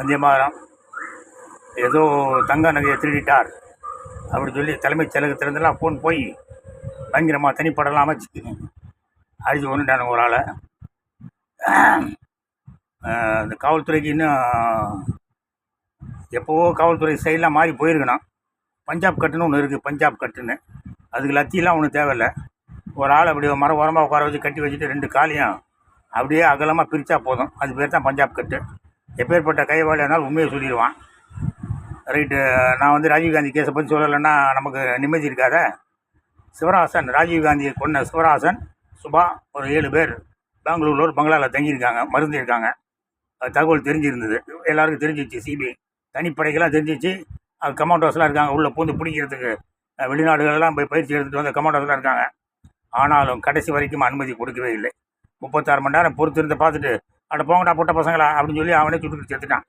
வந்தியமாரம் ஏதோ தங்க நகையை திருடிட்டார். அப்படி சொல்லி தலைமைச் செயலகத்திலேருந்துலாம் ஃபோன் போய் பயங்கரமாக தனிப்படலாம் அமைச்சு அடித்து கொண்டுட்டானுங்க ஒரு ஆளை. இந்த காவல்துறைக்கு இன்னும் எப்போவோ காவல்துறை சைடெலாம் மாறி போயிருக்கணும். பஞ்சாப் கட்டுன்னு ஒன்று இருக்குது பஞ்சாப் கட்டுன்னு. அதுக்கு லத்தியெல்லாம் ஒன்றும் தேவையில்ல. ஒரு ஆள் அப்படி மர உரமாக உட்கார வச்சு கட்டி வச்சுட்டு ரெண்டு காலையும் அப்படியே அகலமாக பிரித்தா போதும். அது பேர் தான் பஞ்சாப் கட்டு. எப்பேற்பட்ட கைவாளியானால் உண்மையை சொல்லிடுவான். ரைட்டு நான் வந்து ராஜீவ்காந்தி கேஸை பற்றி சொல்லலைன்னா நமக்கு நிம்மதி இருக்காத. சிவராசன் ராஜீவ்காந்தியை கொன்ன சிவராசன் சுபா ஒரு ஏழு பேர் பெங்களூரில் ஒரு பங்களாவில் தங்கியிருக்காங்க மருந்து இருக்காங்க அது தகவல் தெரிஞ்சிருந்தது. எல்லாருக்கும் தெரிஞ்சிச்சு சிபிஐ. தனிப்படைகள்லாம் தெரிஞ்சிச்சு. அது கமாண்டோஸ்லாம் இருக்காங்க உள்ளே பூந்து பிடிக்கிறதுக்கு வெளிநாடுகளெல்லாம் போய் பயிற்சி எடுத்துகிட்டு வந்த கமாண்டோஸ்லாம் இருக்காங்க. ஆனாலும் கடைசி வரைக்கும் அனுமதி கொடுக்கவே இல்லை. முப்பத்தாறு மணி நேரம் பொறுத்திருந்து பார்த்துட்டு அட போங்கடா போட்ட பசங்களா அப்படின்னு சொல்லி அவனே சுட்டு சேர்த்துட்டான்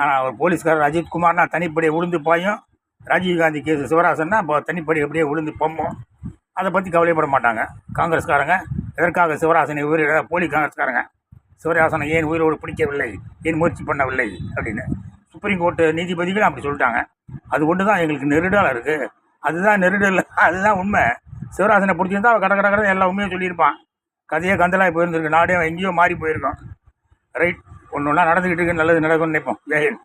ஆனால் அவர் போலீஸ்காரர் அஜித் குமார்னா தனிப்படையை உளுந்து பாயும். ராஜீவ்காந்தி கேஸ் சிவராசன்னா இப்போ தனிப்படி அப்படியே உளுந்து பொம்மும். அதை பற்றி கவலைப்பட மாட்டாங்க. காங்கிரஸ்காரங்க எதற்காக சிவராசனை உயிரிழ போலி காங்கிரஸ்காரங்க. சிவராசனை ஏன் உயிரோடு பிடிக்கவில்லை? ஏன் முயற்சி பண்ணவில்லை? அப்படின்னு. சுப்ரீம் கோர்ட்டு நீதிபதிகளும் அப்படி சொல்லிட்டாங்க. அது ஒன்று தான் எங்களுக்கு நெருடலாக இருக்குது அதுதான் நெருடல். அதுதான் உண்மை. சிவராசனை பிடிச்சிருந்தா அவள் கட கட எல்லா உண்மையும் சொல்லியிருப்பான். கதையே கந்தலாகி போயிருந்துருக்கு. நாடே எங்கேயோ மாறி போயிருக்கோம் ரைட் ஒன்று ஒன்றா நடந்துக்கிட்டு இருக்கு. நல்லது நடக்கும்னு நினைப்போம். ஜெயன்.